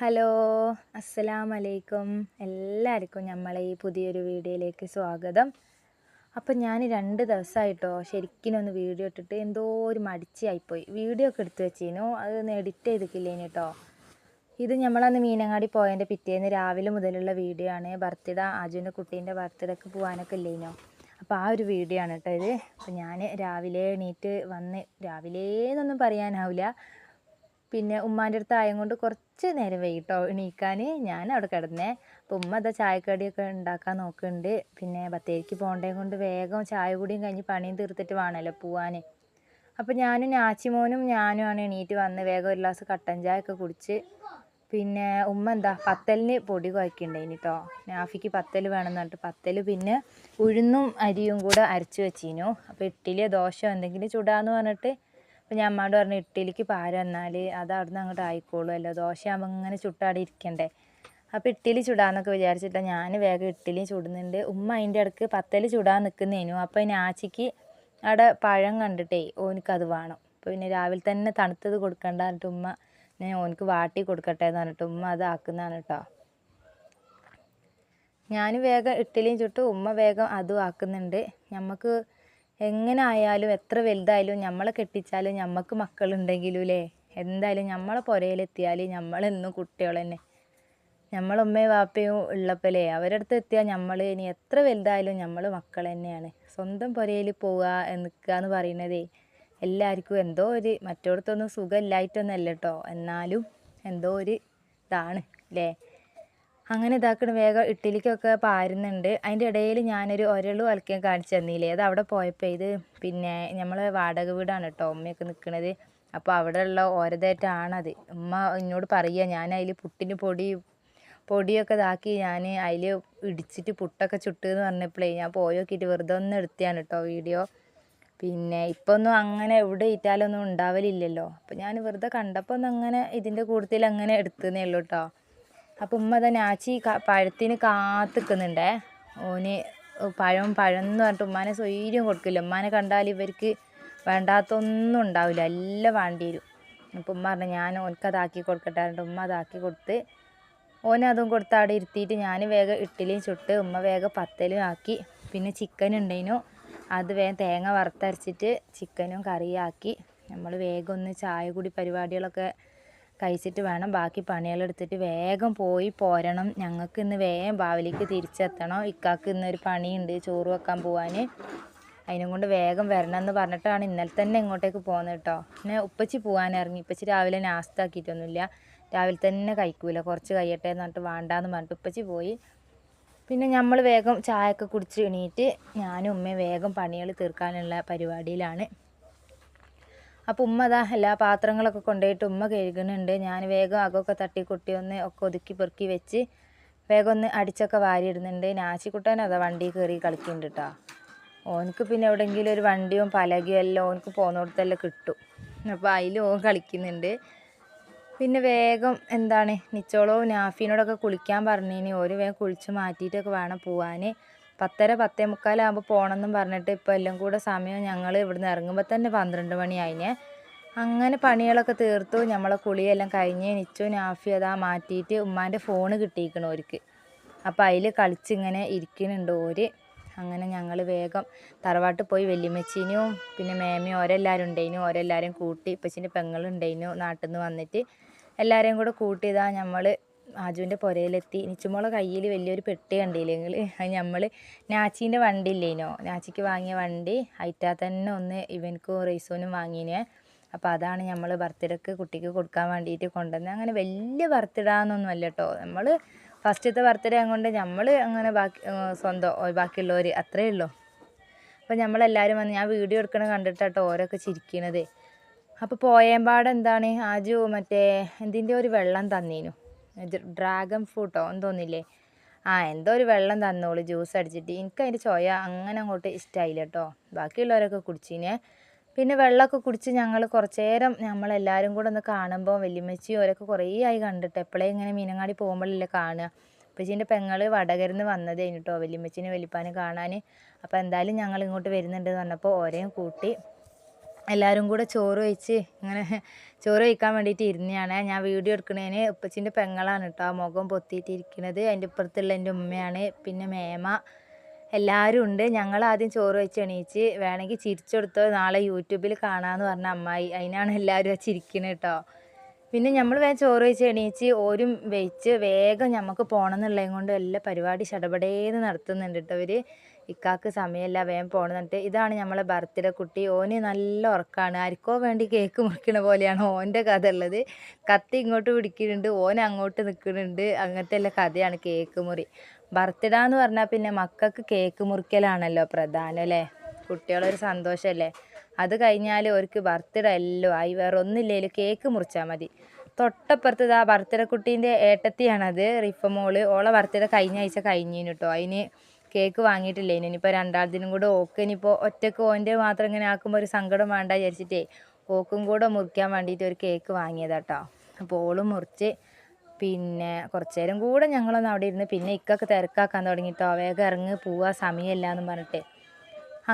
Hello അസ്സലാം അലൈക്കും എല്ലാവർക്കും നമ്മളെ ഈ പുതിയൊരു വീഡിയോയിലേക്ക് സ്വാഗതം. അപ്പം ഞാൻ രണ്ട് ദിവസമായിട്ടോ ശരിക്കും ഒന്ന് വീഡിയോ ഇട്ടിട്ട് എന്തോ ഒരു മടിച്ചായിപ്പോയി വീഡിയോ ഒക്കെ എടുത്തു വെച്ചിരുന്നു അതൊന്ന് എഡിറ്റ് ചെയ്തിട്ടില്ലേനു കേട്ടോ ഇത് നമ്മളന്ന് മീനങ്ങാടി പോയതിന്റെ പിറ്റേന്ന് രാവിലെ മുതലുള്ള വീഡിയോ ആണ്. ബർത്ത്ഡേ അജുവിന്റെ കുട്ടീന്റെ ബർത്ത്ഡേക്ക് പോകാനൊക്കെ ഇല്ലേനോ. അപ്പോൾ ആ ഒരു വീഡിയോ ആണ് കേട്ടോ ഇത്. അപ്പോൾ ഞാൻ രാവിലെ എണീറ്റ് വന്ന് രാവിലെ എന്നൊന്നും പറയാനാവില്ല പിന്നെ ഉമ്മാന്റെ അടുത്ത് ആയം കൊണ്ട് കുറച്ച് നേരം വൈകിട്ടോ എണീക്കാൻ ഞാൻ അവിടെ കിടന്നേ. അപ്പോൾ ഉമ്മ അതാ ചായക്കടിയൊക്കെ ഉണ്ടാക്കാൻ നോക്കുന്നുണ്ട്. പിന്നെ ബത്തേരിക്ക് പോകേണ്ടത് കൊണ്ട് വേഗം ചായ കൂടിയും കഴിഞ്ഞ് പണിയും തീർത്തിട്ട് വേണമല്ലോ പോവാൻ. അപ്പോൾ ഞാനും നാച്ചിമോനും ആണ് എണീറ്റ് വന്ന് വേഗം ഒരു ഗ്ലാസ് കട്ടൻ ചായ ഒക്കെ കുടിച്ച് പിന്നെ ഉമ്മ എന്താ പത്തലിന് പൊടി കുഴക്കുന്നുണ്ടായിന് കേട്ടോ നാഫിക്ക് പത്തൽ വേണമെന്ന് പറഞ്ഞിട്ട് പത്തൽ പിന്നെ ഉഴുന്നും അരിയും കൂടെ അരച്ച് വെച്ചിനു. അപ്പോൾ ഇഡ്ഡലിയോ ദോശയോ എന്തെങ്കിലും ചുടാന്ന് പറഞ്ഞിട്ട് അപ്പോൾ ഞാൻ അമ്മയോട് പറഞ്ഞു ഇഡ്ഡലിക്ക് പാര എന്നാൽ അത് നിന്ന് അങ്ങോട്ട് ആയിക്കോളുമല്ലോ ദോശ ആകുമ്പോൾ ഇങ്ങനെ ചുട്ടാടെ ഇരിക്കണ്ടേ? അപ്പോൾ ഇഡ്ഡലി ചുടാന്നൊക്കെ വിചാരിച്ചിട്ട് ഞാൻ വേഗം ഇഡ്ഡലി ചുടുന്നുണ്ട്. ഉമ്മ അതിന്റെ ഇടയ്ക്ക് പത്തൽ ചുടാൻ നിൽക്കുന്നതിനു അപ്പോൾ ആച്ചിക്ക് അവിടെ പഴം കണ്ടിട്ടേ ഓനിക്കത് വേണം. അപ്പോൾ പിന്നെ രാവിലെ തന്നെ തണുത്തത് കൊടുക്കണ്ട എന്നിട്ട് ഉമ്മ ഞാൻ ഓനിക്ക് വാട്ടി കൊടുക്കട്ടെ എന്ന് പറഞ്ഞിട്ട് ഉമ്മ അത് ആക്കുന്നതാണ് കേട്ടോ ഞാൻ വേഗം ഇഡ്ഡലിയും ചുട്ടു ഉമ്മ വേഗം അതും ആക്കുന്നുണ്ട്. നമുക്ക് എങ്ങനെ ആയാലും എത്ര വലുതായാലും നമ്മളെ കെട്ടിച്ചാലും ഞമ്മക്ക് മക്കളുണ്ടെങ്കിലും അല്ലേ എന്തായാലും നമ്മളെ പുരയിലെത്തിയാൽ നമ്മളെന്നും കുട്ടികൾ തന്നെ നമ്മളമ്മയും വാപ്പയും ഉള്ളപ്പോഴേ അവരുടെ അടുത്ത് എത്തിയാൽ നമ്മൾ ഇനി എത്ര വലുതായാലും നമ്മൾ മക്കൾ തന്നെയാണ് സ്വന്തം പുരയിൽ പോവുക നിൽക്കുക എന്ന് പറയുന്നതേ എല്ലാവർക്കും എന്തോ ഒരു മറ്റോടത്തൊന്നും സുഖമില്ലായിട്ടൊന്നല്ല കേട്ടോ എന്നാലും എന്തോ ഒരു ഇതാണ് അല്ലേ അങ്ങനെ ഇതാക്കണ വേഗം ഇഡ്ഡലിക്കൊക്കെ പാരുന്നുണ്ട്. അതിന്റെ ഇടയിൽ ഞാനൊരു ഒരളു അലക്കാൻ കാണിച്ചു തന്നില്ലേ? അത് അവിടെ പോയപ്പോൾ ഇത് പിന്നെ നമ്മൾ വാടക വീടാണ് കേട്ടോ ഉമ്മയൊക്കെ നിൽക്കുന്നത് അപ്പോൾ അവിടെയുള്ള ഓരതായിട്ടാണത്. ഉമ്മ എന്നോട് പറയുക ഞാൻ അതിൽ പുട്ടിന് പൊടി പൊടിയൊക്കെ ഇതാക്കി ഞാൻ അതിൽ ഇടിച്ചിട്ട് പുട്ടൊക്കെ ചുട്ട് എന്ന് പറഞ്ഞപ്പോഴേ ഞാൻ പോയി വെറുതെ ഒന്ന് എടുത്തിയാണ് കേട്ടോ വീഡിയോ. പിന്നെ ഇപ്പോൾ ഒന്നും അങ്ങനെ എവിടെ ഇറ്റാലൊന്നും ഉണ്ടാവലില്ലല്ലോ. അപ്പോൾ ഞാൻ വെറുതെ കണ്ടപ്പോൾ ഒന്ന് അങ്ങനെ ഇതിന്റെ കൂട്ടത്തിൽ അങ്ങനെ എടുത്തതേ ഉള്ളൂ കേട്ടോ അപ്പോൾ ഉമ്മ തന്നെ ആച്ചി പഴത്തിന് കാത്തിക്കുന്നുണ്ടേ. ഓന് പഴം പഴം എന്ന് പറഞ്ഞിട്ട് ഉമ്മാനെ സ്വൈര്യം കൊടുക്കില്ല. ഉമ്മാനെ കണ്ടാൽ ഇവർക്ക് വേണ്ടാത്തൊന്നും ഉണ്ടാവില്ല. എല്ലാം വേണ്ടി വരും. അപ്പം ഉമ്മ പറഞ്ഞു ഞാൻ ഓനക്കതാക്കി കൊടുക്കട്ടെ പറഞ്ഞിട്ട് ഉമ്മ അതാക്കി കൊടുത്ത് ഓനെ അതും കൊടുത്ത് അവിടെ ഇരുത്തിയിട്ട് ഞാൻ വേഗം ഇഡ്ഡലിയും ചുട്ട് ഉമ്മ വേഗം പത്തലും ആക്കി. പിന്നെ ചിക്കൻ ഉണ്ടേനു. അത് വേഗം തേങ്ങ വറുത്തരച്ചിട്ട് ചിക്കനും കറിയാക്കി നമ്മൾ വേഗം ഒന്ന് ചായ കൂടി പരിപാടികളൊക്കെ കഴിച്ചിട്ട് വേണം ബാക്കി പണികളെടുത്തിട്ട് വേഗം പോയി പോരണം. ഞങ്ങൾക്ക് ഇന്ന് വേഗം ബാവിലേക്ക് തിരിച്ചെത്തണം. ഇക്കാക്ക് ഇന്നൊരു പണിയുണ്ട് ചോറ് വെക്കാൻ പോവാൻ അതിനും കൊണ്ട് വേഗം വരണം എന്ന് പറഞ്ഞിട്ടാണ് ഇന്നലെ തന്നെ ഇങ്ങോട്ടേക്ക് പോകുന്നത് കേട്ടോ. പിന്നെ ഉപ്പച്ചി പോകാൻ ഇറങ്ങി. ഉപ്പച്ചി രാവിലെ നാസ്ത ആക്കിയിട്ടൊന്നുമില്ല. രാവിലെ തന്നെ കഴിക്കൂല. കുറച്ച് കഴിയട്ടെ എന്ന് പറഞ്ഞിട്ട് വേണ്ടാന്ന് പറഞ്ഞിട്ട് ഉപ്പച്ചി പോയി. പിന്നെ നമ്മൾ വേഗം ചായയൊക്കെ കുടിച്ച് എണീറ്റ് ഞാനും ഉമ്മയും വേഗം പണികൾ തീർക്കാനുള്ള പരിപാടിയിലാണ്. അപ്പോൾ ഉമ്മ അതാ എല്ലാ പാത്രങ്ങളൊക്കെ കൊണ്ടുപോയിട്ട് ഉമ്മ കഴുകുന്നുണ്ട്. ഞാൻ വേഗം അകമൊക്കെ തട്ടിക്കൊട്ടി ഒന്ന് ഒക്കെ ഒതുക്കി പെറുക്കി വെച്ച് വേഗം ഒന്ന് അടിച്ചൊക്കെ വാരിയിടുന്നുണ്ട്. നാച്ചിക്കുട്ടൻ അതാ വണ്ടി കയറി കളിക്കുന്നുണ്ട് കേട്ടോ ഓനക്ക് പിന്നെ എവിടെയെങ്കിലും ഒരു വണ്ടിയും പലകയും എല്ലാം ഓനക്ക് പോകുന്നിടത്തെല്ലാം കിട്ടും. അപ്പോൾ അതിൽ ഓൻ കളിക്കുന്നുണ്ട്. പിന്നെ വേഗം എന്താണ് നിച്ചോളവും നാഫീനോടൊക്കെ കുളിക്കാൻ പറഞ്ഞിനി. ഓരോ വേഗം കുളിച്ച് മാറ്റിയിട്ടൊക്കെ വേണം പോവാൻ പത്തര പത്തേ മുക്കാലാകുമ്പോൾ പോകണമെന്നും പറഞ്ഞിട്ട് ഇപ്പോൾ എല്ലാം കൂടെ സമയം ഞങ്ങൾ ഇവിടുന്ന് ഇറങ്ങുമ്പോൾ തന്നെ പന്ത്രണ്ട് മണിയായിനെ അങ്ങനെ പണികളൊക്കെ തീർത്തു. നമ്മളെ കുളിയെല്ലാം കഴിഞ്ഞ് നിച്ചു നാഫി അതാ മാറ്റിയിട്ട് ഉമ്മാന്റെ ഫോണ് കിട്ടിയിരിക്കണം ഓർക്ക് അപ്പോൾ അതിൽ കളിച്ചിങ്ങനെ ഇരിക്കുന്നുണ്ട് ഓര്. അങ്ങനെ ഞങ്ങൾ വേഗം തറവാട്ട് പോയി വല്യമ്മച്ചീനും പിന്നെ മേമയും ഓരെല്ലാവരും ഉണ്ടായിരുന്നു ഓരെല്ലാവരും കൂട്ടി ഇപ്പച്ചിന്റെ പെങ്ങളുണ്ടായിരുന്നു നാട്ടിൽ നിന്ന് വന്നിട്ട്. എല്ലാവരെയും കൂടെ കൂട്ടിയതാണ് നമ്മൾ ആജുവിന്റെ പുരയിലെത്തി. നിച്ചുമോളെ കയ്യിൽ വലിയൊരു പെട്ടി കണ്ടില്ലെങ്കിൽ അത് നമ്മൾ നാച്ചീന്റെ വണ്ടി ഇല്ലേനോ? നാച്ചിക്ക് വാങ്ങിയ വണ്ടി. അയിറ്റാ തന്നെ ഒന്ന് ഇവനക്കും റൈസോനും വാങ്ങിനെ. അപ്പോൾ അതാണ് നമ്മൾ ബർത്ത്ഡേക്ക് കുട്ടിക്ക് കൊടുക്കാൻ വേണ്ടിയിട്ട് കൊണ്ടുവന്നത്. അങ്ങനെ വലിയ ബർത്ത്ഡേ എന്നൊന്നും അല്ല കേട്ടോ നമ്മൾ ഫസ്റ്റത്തെ ബർത്ത്ഡേ ആയതുകൊണ്ട് നമ്മൾ അങ്ങനെ ബാക്കി സ്വന്തം ബാക്കിയുള്ളവർ അത്രയേ ഉള്ളൂ. അപ്പോൾ നമ്മളെല്ലാവരും വന്ന് ഞാൻ വീഡിയോ എടുക്കണ കണ്ടിട്ടാട്ടോ ഓരോക്കെ ചിരിക്കണത്. അപ്പോൾ പോയമ്പാട് എന്താണ്? ആജു മറ്റേ എന്തിന്റെ ഒരു വെള്ളം തന്നീനു? ഡ്രാഗൺ ഫ്രൂട്ടോ എന്ന് തോന്നില്ലേ? ആ എന്തോ ഒരു വെള്ളം തന്നോളൂ ജ്യൂസ് അടിച്ചിട്ട്. എനിക്ക് അതിന്റെ ചോയ അങ്ങനെ അങ്ങോട്ട് ഇഷ്ടമായില്ല കേട്ടോ ബാക്കിയുള്ളവരൊക്കെ കുടിച്ചിനെ. പിന്നെ വെള്ളമൊക്കെ കുടിച്ച് ഞങ്ങൾ കുറച്ച് നേരം നമ്മളെല്ലാവരും കൂടെ ഒന്ന് കാണുമ്പോൾ വല്യമ്മച്ചി ഓരൊക്കെ കുറേ ആയി കണ്ടിട്ട് എപ്പോഴേ ഇങ്ങനെ മീനങ്ങാടി പോകുമ്പോഴല്ലേ കാണുക. അപ്പച്ചീന്റെ പെങ്ങൾ വടകരുന്ന് വന്നത് കഴിഞ്ഞിട്ടോ വല്യമ്മച്ചിനെ വലിപ്പാനെ കാണാൻ അപ്പോൾ എന്തായാലും ഞങ്ങൾ ഇങ്ങോട്ട് വരുന്നുണ്ടെന്ന് പറഞ്ഞപ്പോൾ ഓരെയും കൂട്ടി എല്ലാവരും കൂടെ ചോറ് കഴിച്ച് ഇങ്ങനെ ചോറ് കഴിക്കാൻ വേണ്ടിയിട്ട് ഇരുന്നതാണ്. ഞാൻ വീഡിയോ എടുക്കുന്നതിന് ഉപ്പച്ചിന്റെ പെങ്ങളാണ് കേട്ടോ. ആ മുഖം പൊത്തിയിട്ടിരിക്കുന്നത് അതിന്റെ ഇപ്പുറത്തുള്ള എന്റെ ഉമ്മയാണ്. പിന്നെ മേമ. എല്ലാവരും ഉണ്ട്. ഞങ്ങൾ ആദ്യം ചോറ് വെച്ച് എണീച്ച് വേണമെങ്കിൽ ചിരിച്ചെടുത്തോ നാളെ യൂട്യൂബിൽ കാണാമെന്ന് പറഞ്ഞ അമ്മായി. അതിനാണ് എല്ലാവരും ആ ചിരിക്കുന്നത് കേട്ടോ. പിന്നെ നമ്മൾ വേഗം ചോറ് വെച്ച് എണീച്ച് ഓരും വെച്ച് വേഗം നമുക്ക് പോകണം എന്നുള്ളതും കൊണ്ട് എല്ലാ പരിപാടി ചടപടേന്ന് നടത്തുന്നുണ്ട് കേട്ടോ അവർ ഇക്കാക്ക് സമയമില്ല വേഗം പോകണം എന്നിട്ട് ഇതാണ് നമ്മളെ ബർത്ത്ഡേ കുട്ടി. ഓന് നല്ല ഉറക്കമാണ് ആർക്കോ വേണ്ടി കേക്ക് മുറിക്കണ പോലെയാണ് ഓന്റെ കഥ ഉള്ളത്. കത്തി ഇങ്ങോട്ട് പിടിക്കുന്നുണ്ട് ഓൻ അങ്ങോട്ട് നിൽക്കുന്നുണ്ട് അങ്ങനത്തെ എല്ലാ കഥയാണ് കേക്ക് മുറി. ബർത്ത്ഡേ എന്ന് പറഞ്ഞാൽ പിന്നെ മക്കൾക്ക് കേക്ക് മുറിക്കലാണല്ലോ പ്രധാനം അല്ലേ? കുട്ടികളൊരു സന്തോഷമല്ലേ? അത് കഴിഞ്ഞാൽ അവർക്ക് ബർത്ത്ഡേ എല്ലാം ആയി വേറെ ഒന്നുമില്ലേലും കേക്ക് മുറിച്ചാൽ മതി. തൊട്ടപ്പുറത്ത് ആ ബർത്ത്ഡേ കുട്ടീന്റെ ഏട്ടത്തിയാണത് റിഫ മോൾ. ഓളെ ബർത്ത്ഡേ കഴിഞ്ഞ ആഴ്ച കഴിഞ്ഞു കേട്ടോ അതിന് കേക്ക് വാങ്ങിയിട്ടില്ല? ഇനിയിപ്പോൾ രണ്ടാമത്തിനും കൂടെ ഓക്ക് ഇനിയിപ്പോൾ ഒറ്റയ്ക്ക് ഓന്റെ മാത്രം ഇങ്ങനെ ആക്കുമ്പോൾ ഒരു സങ്കടം വേണ്ട വിചാരിച്ചിട്ടേ ഓക്കും കൂടെ മുറിക്കാൻ വേണ്ടിയിട്ട് ഒരു കേക്ക് വാങ്ങിയതാട്ടോ. അപ്പോൾ ഓളും മുറിച്ച് പിന്നെ കുറച്ച് നേരം കൂടെ ഞങ്ങളൊന്ന് അവിടെ ഇരുന്ന് പിന്നെ ഇക്കൊക്കെ തിരക്കാക്കാൻ തുടങ്ങിയിട്ടോ വേഗം ഇറങ്ങി പോവാ സമയമില്ല എന്ന് പറഞ്ഞിട്ട്.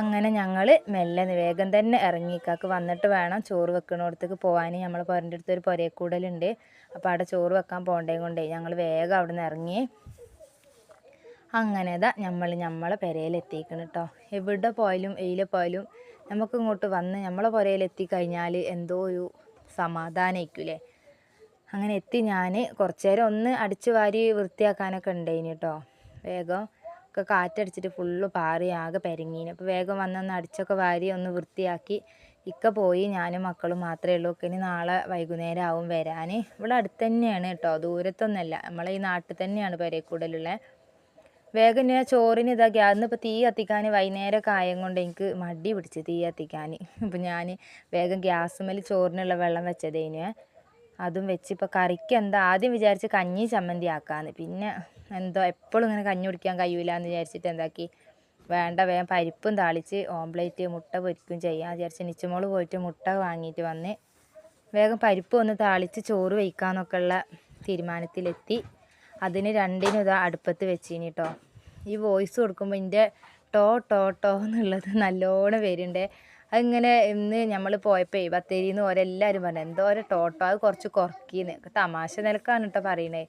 അങ്ങനെ ഞങ്ങൾ മെല്ലെ വേഗം തന്നെ ഇറങ്ങി ഇക്കാക്ക് വന്നിട്ട് വേണം ചോറ് വെക്കണോടത്തേക്ക് പോകാൻ നമ്മൾ പുരന്റെ അടുത്ത് ഒരു പുരയക്കൂടലുണ്ട് അപ്പോൾ അവിടെ ചോറ് വെക്കാൻ പോകണ്ടേ കൊണ്ടേ ഞങ്ങൾ വേഗം അവിടെ നിന്ന് ഇറങ്ങി അങ്ങനെ ദാ നമ്മൾ നമ്മളെ പെരയിലെത്തിക്കണം കേട്ടോ എവിടെ പോയാലും എയിലെ പോയാലും നമുക്ക് ഇങ്ങോട്ട് വന്ന് നമ്മളെ പുരയിലെത്തിക്കഴിഞ്ഞാൽ എന്തോ ഒരു സമാധാനമായിരിക്കൂലേ അങ്ങനെ എത്തി ഞാൻ കുറച്ച് നേരം ഒന്ന് അടിച്ചു വാരി വൃത്തിയാക്കാനൊക്കെ ഉണ്ടായിന് കേട്ടോ വേഗം ഒക്കെ കാറ്റടിച്ചിട്ട് ഫുള്ള് പാറി ആകെ പെരങ്ങീന്. അപ്പോൾ വേഗം വന്നൊന്ന് അടിച്ചൊക്കെ വാരി ഒന്ന് വൃത്തിയാക്കി ഇക്ക പോയി ഞാനും മക്കളും മാത്രമേ ഉള്ളൂ. ഇനി നാളെ വൈകുന്നേരം ആവും വരാൻ ഇവിടെ അടുത്ത് തന്നെയാണ് കേട്ടോ ദൂരത്തൊന്നുമല്ല. നമ്മളെ ഈ നാട്ടിൽ തന്നെയാണ് പെരേക്കൂടലുള്ള. വേഗം ഞാൻ ചോറിന് ഇതാക്കി. അന്ന് ഇപ്പോൾ തീ കത്തിക്കാൻ വൈകുന്നേരമൊക്കെ ആയം കൊണ്ട് എനിക്ക് മടി പിടിച്ച് തീ കത്തിക്കാൻ അപ്പോൾ ഞാൻ വേഗം ഗ്യാസുമ്മൽ ചോറിനുള്ള വെള്ളം വെച്ചതേനു. അതും വെച്ച് ഇപ്പോൾ കറിക്ക് എന്താ ആദ്യം വിചാരിച്ച് കഞ്ഞി ചമ്മന്തി ആക്കാന്ന്. പിന്നെ എന്തോ എപ്പോഴും ഇങ്ങനെ കഞ്ഞി കുടിക്കാൻ കഴിയൂല എന്ന് വിചാരിച്ചിട്ട് എന്താക്കി. വേണ്ട വേഗം പരിപ്പും താളിച്ച് ഓംപ്ലേറ്റ് മുട്ട പൊരിക്കും ചെയ്യാം വിചാരിച്ച് നിച്ചമോൾ പോയിട്ട് മുട്ട വാങ്ങിയിട്ട് വന്ന് വേഗം പരിപ്പ് ഒന്ന് താളിച്ച് ചോറ് വയ്ക്കാമെന്നൊക്കെയുള്ള തീരുമാനത്തിലെത്തി. അതിന് രണ്ടിനും ഇതാ അടുപ്പത്ത് വെച്ചിനി കേട്ടോ ഈ വോയിസ് കൊടുക്കുമ്പോൾ എന്റെ ടോ ടോ ടോ എന്നുള്ളത് നല്ലോണം വരുന്നുണ്ട് അതിങ്ങനെ ഇന്ന് നമ്മൾ പോയപ്പോൾ ബത്തേരിയിൽ നിന്ന് ഓരെല്ലാവരും പറഞ്ഞു എന്തോ ഒരു ടോട്ടോ അത് കുറച്ച് കുറക്കീന്ന്. തമാശ നിലക്കാണ് കേട്ടോ പറയണേ.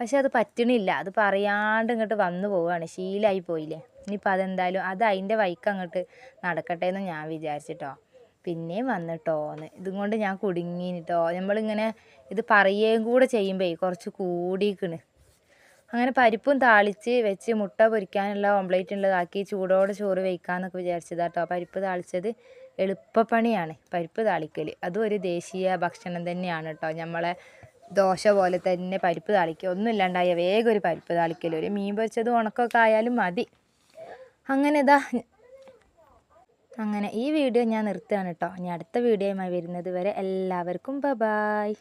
പക്ഷെ അത് പറ്റണില്ല. അത് പറയാണ്ട് ഇങ്ങോട്ട് വന്നു പോവുകയാണ് ശീലമായി പോയില്ലേ. ഇനിയിപ്പോൾ അതെന്തായാലും അത് അതിന്റെ വൈക്ക് അങ്ങോട്ട് നടക്കട്ടെ എന്ന് ഞാൻ വിചാരിച്ചിട്ടോ പിന്നെയും വന്നിട്ടോന്ന് ഇതും കൊണ്ട് ഞാൻ കുടുങ്ങിട്ടോ നമ്മളിങ്ങനെ ഇത് പറയുകയും കൂടെ ചെയ്യുമ്പോൾ കുറച്ച് കൂടിക്കണ്. അങ്ങനെ പരിപ്പും താളിച്ച് വെച്ച് മുട്ട പൊരിക്കാനുള്ള ഓംപ്ലേറ്റ് ഉള്ളതാക്കി ചൂടോടെ ചോറ് വയ്ക്കാമെന്നൊക്കെ വിചാരിച്ചതാട്ടോ. പരിപ്പ് താളിച്ചത് എളുപ്പപ്പണിയാണ്. പരിപ്പ് താളിക്കൽ അതും ഒരു ദേശീയ ഭക്ഷണം തന്നെയാണ് കേട്ടോ നമ്മളെ ദോശ പോലെ തന്നെ പരിപ്പ് താളിക്കുക. ഒന്നുമില്ലാണ്ടായ വേഗം ഒരു പരിപ്പ് താളിക്കൽ ഒരു മീൻ പൊരിച്ചതും ഉണക്കമൊക്കെ ആയാലും മതി. അങ്ങനെ ഇതാ അങ്ങനെ ഈ വീഡിയോ ഞാൻ നിർത്തുകയാണ് കേട്ടോ ഇനി അടുത്ത വീഡിയോയുമായി വരുന്നത് വരെ എല്ലാവർക്കും ബ ബായ്